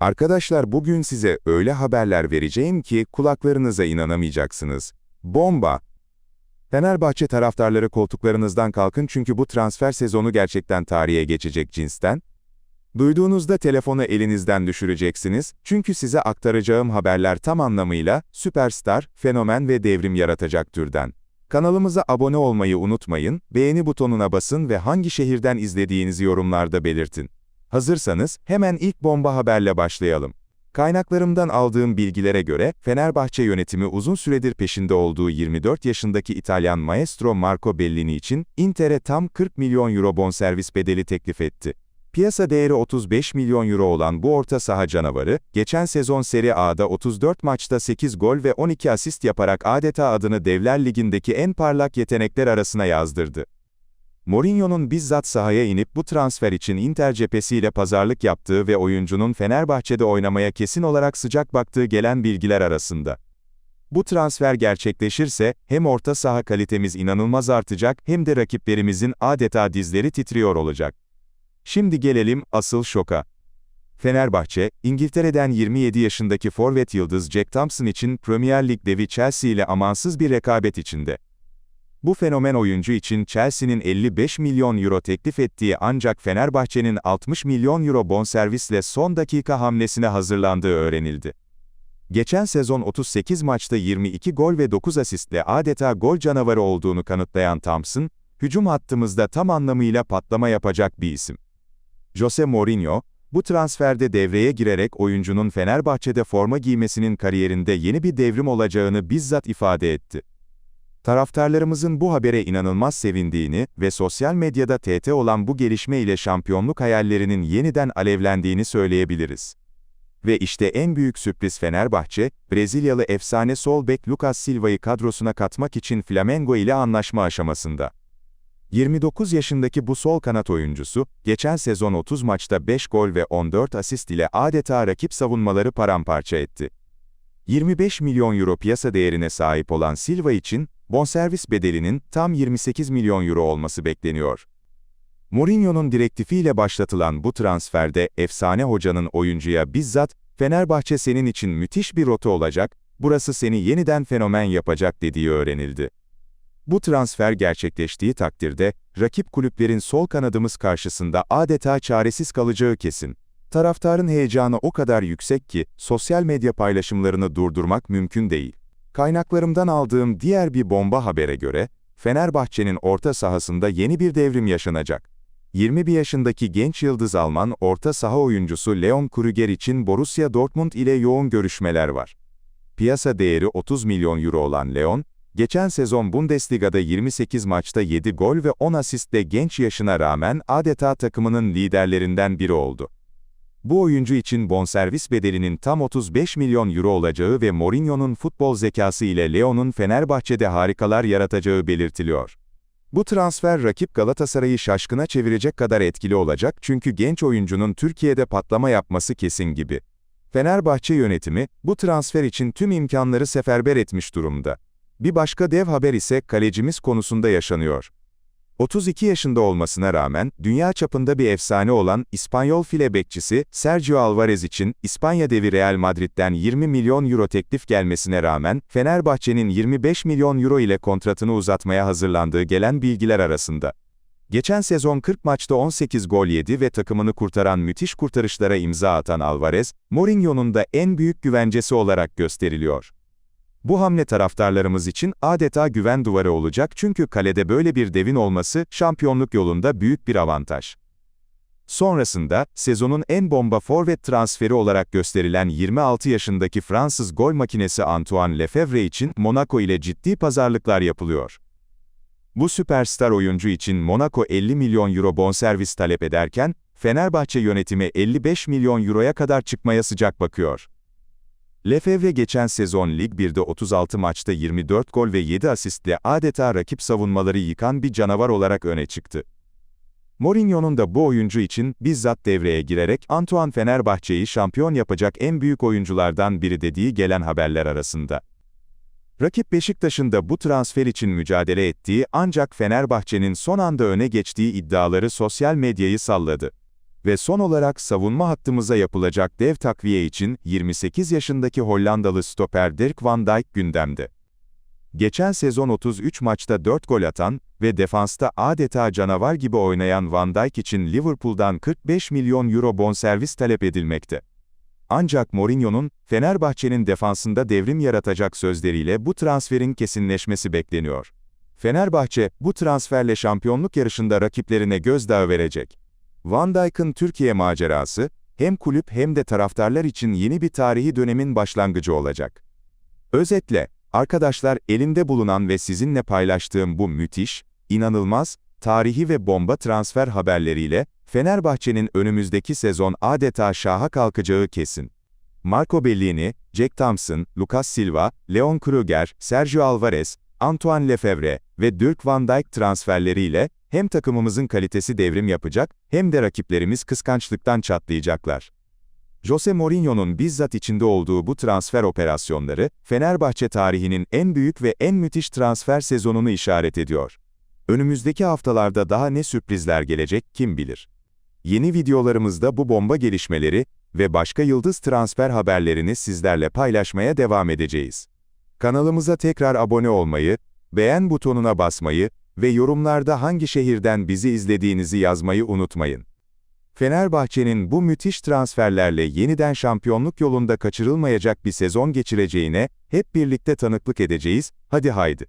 Arkadaşlar bugün size öyle haberler vereceğim ki kulaklarınıza inanamayacaksınız. Bomba! Fenerbahçe taraftarları koltuklarınızdan kalkın çünkü bu transfer sezonu gerçekten tarihe geçecek cinsten. Duyduğunuzda telefonu elinizden düşüreceksiniz çünkü size aktaracağım haberler tam anlamıyla süperstar, fenomen ve devrim yaratacak türden. Kanalımıza abone olmayı unutmayın, beğeni butonuna basın ve hangi şehirden izlediğinizi yorumlarda belirtin. Hazırsanız hemen ilk bomba haberle başlayalım. Kaynaklarımdan aldığım bilgilere göre, Fenerbahçe yönetimi uzun süredir peşinde olduğu 24 yaşındaki İtalyan maestro Marco Bellini için, Inter'e tam 40 milyon euro bonservis bedeli teklif etti. Piyasa değeri 35 milyon euro olan bu orta saha canavarı, geçen sezon Serie A'da 34 maçta 8 gol ve 12 asist yaparak adeta adını Devler Ligi'ndeki en parlak yetenekler arasına yazdırdı. Mourinho'nun bizzat sahaya inip bu transfer için Inter cephesiyle pazarlık yaptığı ve oyuncunun Fenerbahçe'de oynamaya kesin olarak sıcak baktığı gelen bilgiler arasında. Bu transfer gerçekleşirse, hem orta saha kalitemiz inanılmaz artacak hem de rakiplerimizin adeta dizleri titriyor olacak. Şimdi gelelim asıl şoka. Fenerbahçe, İngiltere'den 27 yaşındaki forvet yıldız Jack Thompson için Premier Lig devi Chelsea ile amansız bir rekabet içinde. Bu fenomen oyuncu için Chelsea'nin 55 milyon euro teklif ettiği ancak Fenerbahçe'nin 60 milyon euro bonservisle son dakika hamlesine hazırlandığı öğrenildi. Geçen sezon 38 maçta 22 gol ve 9 asistle adeta gol canavarı olduğunu kanıtlayan Thompson, hücum hattımızda tam anlamıyla patlama yapacak bir isim. Jose Mourinho, bu transferde devreye girerek oyuncunun Fenerbahçe'de forma giymesinin kariyerinde yeni bir devrim olacağını bizzat ifade etti. Taraftarlarımızın bu habere inanılmaz sevindiğini ve sosyal medyada TT olan bu gelişme ile şampiyonluk hayallerinin yeniden alevlendiğini söyleyebiliriz. Ve işte en büyük sürpriz Fenerbahçe, Brezilyalı efsane sol bek Lucas Silva'yı kadrosuna katmak için Flamengo ile anlaşma aşamasında. 29 yaşındaki bu sol kanat oyuncusu, geçen sezon 30 maçta 5 gol ve 14 asist ile adeta rakip savunmaları paramparça etti. 25 milyon euro piyasa değerine sahip olan Silva için, bonservis bedelinin tam 28 milyon euro olması bekleniyor. Mourinho'nun direktifiyle başlatılan bu transferde efsane hocanın oyuncuya bizzat, Fenerbahçe senin için müthiş bir rota olacak, burası seni yeniden fenomen yapacak dediği öğrenildi. Bu transfer gerçekleştiği takdirde, rakip kulüplerin sol kanadımız karşısında adeta çaresiz kalacağı kesin. Taraftarın heyecanı o kadar yüksek ki, sosyal medya paylaşımlarını durdurmak mümkün değil. Kaynaklarımdan aldığım diğer bir bomba habere göre, Fenerbahçe'nin orta sahasında yeni bir devrim yaşanacak. 21 yaşındaki genç yıldız Alman orta saha oyuncusu Leon Krüger için Borussia Dortmund ile yoğun görüşmeler var. Piyasa değeri 30 milyon euro olan Leon, geçen sezon Bundesliga'da 28 maçta 7 gol ve 10 asistle genç yaşına rağmen adeta takımının liderlerinden biri oldu. Bu oyuncu için bonservis bedelinin tam 35 milyon euro olacağı ve Mourinho'nun futbol zekası ile Leon'un Fenerbahçe'de harikalar yaratacağı belirtiliyor. Bu transfer rakip Galatasaray'ı şaşkına çevirecek kadar etkili olacak çünkü genç oyuncunun Türkiye'de patlama yapması kesin gibi. Fenerbahçe yönetimi, bu transfer için tüm imkanları seferber etmiş durumda. Bir başka dev haber ise kalecimiz konusunda yaşanıyor. 32 yaşında olmasına rağmen, dünya çapında bir efsane olan İspanyol file bekçisi Sergio Alvarez için İspanya devi Real Madrid'den 20 milyon euro teklif gelmesine rağmen, Fenerbahçe'nin 25 milyon euro ile kontratını uzatmaya hazırlandığı gelen bilgiler arasında. Geçen sezon 40 maçta 18 gol yedi ve takımını kurtaran müthiş kurtarışlara imza atan Alvarez, Mourinho'nun da en büyük güvencesi olarak gösteriliyor. Bu hamle taraftarlarımız için adeta güven duvarı olacak çünkü kalede böyle bir devin olması şampiyonluk yolunda büyük bir avantaj. Sonrasında, sezonun en bomba forvet transferi olarak gösterilen 26 yaşındaki Fransız gol makinesi Antoine Lefebvre için Monaco ile ciddi pazarlıklar yapılıyor. Bu süperstar oyuncu için Monaco 50 milyon euro bonservis talep ederken, Fenerbahçe yönetimi 55 milyon euroya kadar çıkmaya sıcak bakıyor. Lefebvre geçen sezon Lig 1'de 36 maçta 24 gol ve 7 asistle adeta rakip savunmaları yıkan bir canavar olarak öne çıktı. Mourinho'nun da bu oyuncu için bizzat devreye girerek Antoine Fenerbahçe'yi şampiyon yapacak en büyük oyunculardan biri dediği gelen haberler arasında. Rakip Beşiktaş'ın da bu transfer için mücadele ettiği ancak Fenerbahçe'nin son anda öne geçtiği iddiaları sosyal medyayı salladı. Ve son olarak savunma hattımıza yapılacak dev takviye için 28 yaşındaki Hollandalı stoper Dirk van Dijk gündemde. Geçen sezon 33 maçta 4 gol atan ve defansta adeta canavar gibi oynayan Van Dijk için Liverpool'dan 45 milyon euro bonservis talep edilmekte. Ancak Mourinho'nun, Fenerbahçe'nin defansında devrim yaratacak sözleriyle bu transferin kesinleşmesi bekleniyor. Fenerbahçe, bu transferle şampiyonluk yarışında rakiplerine gözdağı verecek. Van Dijk'ın Türkiye macerası, hem kulüp hem de taraftarlar için yeni bir tarihi dönemin başlangıcı olacak. Özetle, arkadaşlar elimde bulunan ve sizinle paylaştığım bu müthiş, inanılmaz, tarihi ve bomba transfer haberleriyle, Fenerbahçe'nin önümüzdeki sezon adeta şaha kalkacağı kesin. Marco Bellini, Jack Thompson, Lucas Silva, Leon Kruger, Sergio Alvarez, Antoine Lefebvre ve Dirk van Dijk transferleriyle hem takımımızın kalitesi devrim yapacak hem de rakiplerimiz kıskançlıktan çatlayacaklar. Jose Mourinho'nun bizzat içinde olduğu bu transfer operasyonları, Fenerbahçe tarihinin en büyük ve en müthiş transfer sezonunu işaret ediyor. Önümüzdeki haftalarda daha ne sürprizler gelecek kim bilir. Yeni videolarımızda bu bomba gelişmeleri ve başka yıldız transfer haberlerini sizlerle paylaşmaya devam edeceğiz. Kanalımıza tekrar abone olmayı, beğen butonuna basmayı ve yorumlarda hangi şehirden bizi izlediğinizi yazmayı unutmayın. Fenerbahçe'nin bu müthiş transferlerle yeniden şampiyonluk yolunda kaçırılmayacak bir sezon geçireceğine hep birlikte tanıklık edeceğiz, hadi haydi.